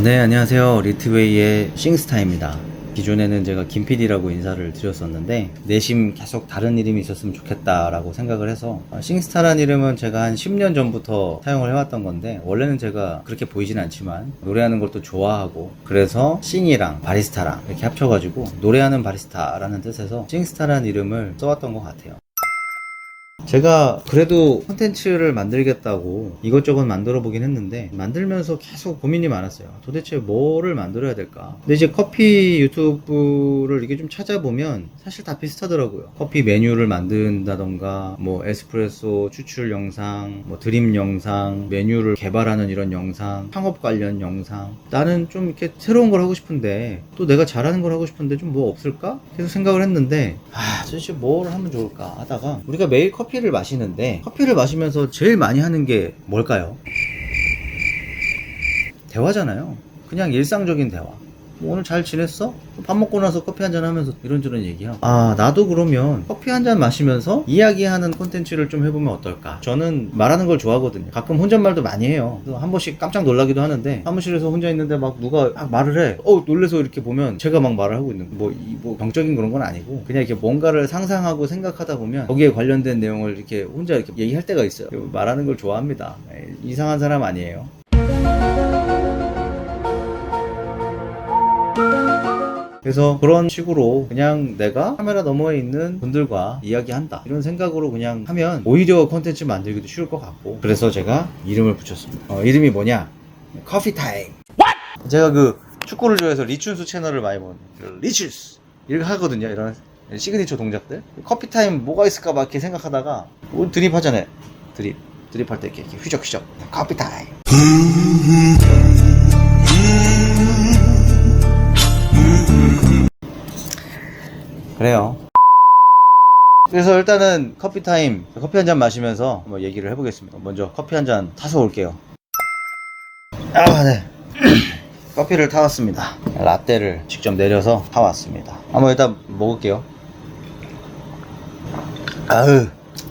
어, 네, 안녕하세요. 리트웨이의 싱스타입니다. 기존에는 제가 김PD라고 인사를 드렸었는데 내심 계속 다른 이름이 있었으면 좋겠다라고 생각을 해서 어, 싱스타라는 이름은 제가 한 10년 전부터 사용을 해왔던 건데 원래는 제가 그렇게 보이진 않지만 노래하는 걸 또 좋아하고 그래서 싱이랑 바리스타랑 이렇게 합쳐가지고 노래하는 바리스타라는 뜻에서 싱스타라는 이름을 써왔던 것 같아요. 제가 그래도 콘텐츠를 만들겠다고 이것저것 만들어 보긴 했는데 만들면서 계속 고민이 많았어요. 도대체 뭐를 만들어야 될까? 근데 이제 커피 유튜브를 이게 좀 찾아보면 사실 다 비슷하더라고요. 커피 메뉴를 만든다던가 뭐 에스프레소 추출 영상, 뭐 드립 영상, 메뉴를 개발하는 이런 영상, 창업 관련 영상. 나는 좀 이렇게 새로운 걸 하고 싶은데 또 내가 잘하는 걸 하고 싶은데 좀 뭐 없을까? 계속 생각을 했는데 아 도대체 뭘 하면 좋을까 하다가 우리가 매일 커피 를 마시는데 커피를 마시면서 제일 많이 하는 게 뭘까요? 대화잖아요. 그냥 일상적인 대화. 뭐 오늘 잘 지냈어? 밥 먹고 나서 커피 한 잔 하면서 이런저런 얘기하고. 아, 나도 그러면 커피 한 잔 마시면서 이야기하는 콘텐츠를 좀 해보면 어떨까? 저는 말하는 걸 좋아하거든요. 가끔 혼잣말도 많이 해요. 한 번씩 깜짝 놀라기도 하는데 사무실에서 혼자 있는데 막 누가 막 말을 해. 어, 놀래서 이렇게 보면 제가 막 말을 하고 있는 거. 뭐, 이, 뭐 병적인 그런 건 아니고 그냥 이렇게 뭔가를 상상하고 생각하다 보면 거기에 관련된 내용을 이렇게 혼자 이렇게 얘기할 때가 있어요. 말하는 걸 좋아합니다. 예, 이상한 사람 아니에요. 그래서 그런 식으로 그냥 내가 카메라 너머에 있는 분들과 이야기한다. 이런 생각으로 그냥 하면 오히려 컨텐츠 만들기도 쉬울 것 같고. 그래서 제가 이름을 붙였습니다. 어, 이름이 뭐냐? 커피 타임 제가 그 축구를 좋아해서 리춘수 채널을 많이 보는 그 리춘스 이렇게 하거든요. 이런 시그니처 동작들. 커피 타임 뭐가 있을까 막 이렇게 생각하다가 뭐 드립 하잖아요. 드립. 드립할 때 이렇게, 이렇게 휘적휘적. 커피 타임 그래요. 그래서 일단은 커피 타임, 커피 한 잔 마시면서 뭐 얘기를 해보겠습니다. 먼저 커피 한 잔 타서 올게요. 아, 네. 커피를 타왔습니다. 라떼를 직접 내려서 타왔습니다. 한번 일단 먹을게요. 아으,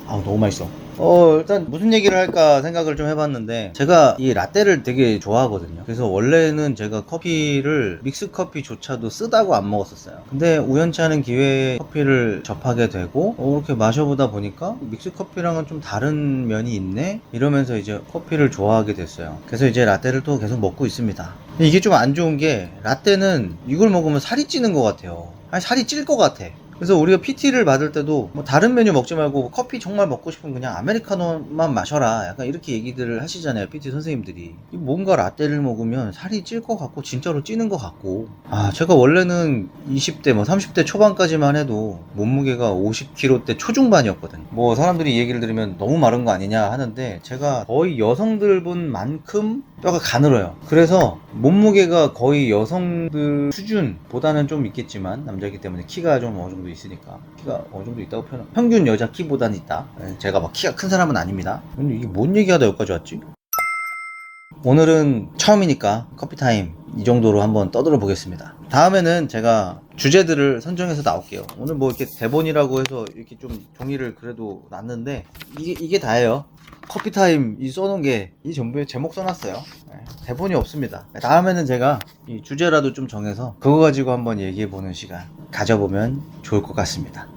아우, 너무 맛있어. 어, 일단 무슨 얘기를 할까 생각을 좀 해봤는데, 제가 이 라떼를 되게 좋아하거든요. 그래서 원래는 제가 커피를, 믹스 커피조차도 쓰다고 안 먹었었어요. 근데 우연치 않은 기회에 커피를 접하게 되고, 어, 이렇게 마셔보다 보니까 믹스 커피랑은 좀 다른 면이 있네? 이러면서 이제 커피를 좋아하게 됐어요. 그래서 이제 라떼를 또 계속 먹고 있습니다. 이게 좀 안 좋은 게, 라떼는 이걸 먹으면 살이 찌는 것 같아요. 아니, 살이 찔 것 같아. 그래서 우리가 PT를 받을 때도 뭐 다른 메뉴 먹지 말고 커피 정말 먹고 싶으면 그냥 아메리카노만 마셔라. 약간 이렇게 얘기들을 하시잖아요. PT 선생님들이. 이 뭔가 라떼를 먹으면 살이 찔 것 같고 진짜로 찌는 것 같고. 아, 제가 원래는 20대 뭐 30대 초반까지만 해도 몸무게가 50kg대 초중반이었거든요. 뭐 사람들이 이 얘기를 들으면 너무 마른 거 아니냐 하는데 제가 거의 여성들분만큼 뼈가 가늘어요. 그래서 몸무게가 거의 여성들 수준보다는 좀 있겠지만 남자이기 때문에 키가 좀 어느 정도 있으니까 키가 어느 정도 있다고 표현. 평균 여자 키보다는 있다. 예, 제가 막 키가 큰 사람은 아닙니다. 근데 이게 뭔 얘기하다 여기까지 왔지? 오늘은 처음이니까 커피타임 이 정도로 한번 떠들어 보겠습니다. 다음에는 제가 주제들을 선정해서 나올게요. 오늘 뭐 이렇게 대본이라고 해서 이렇게 좀 종이를 그래도 놨는데 이게, 이게 다예요. 커피타임 이 써놓은 게 이 전부에 제목 써놨어요. 네, 대본이 없습니다. 다음에는 제가 이 주제라도 좀 정해서 그거 가지고 한번 얘기해 보는 시간 가져보면 좋을 것 같습니다.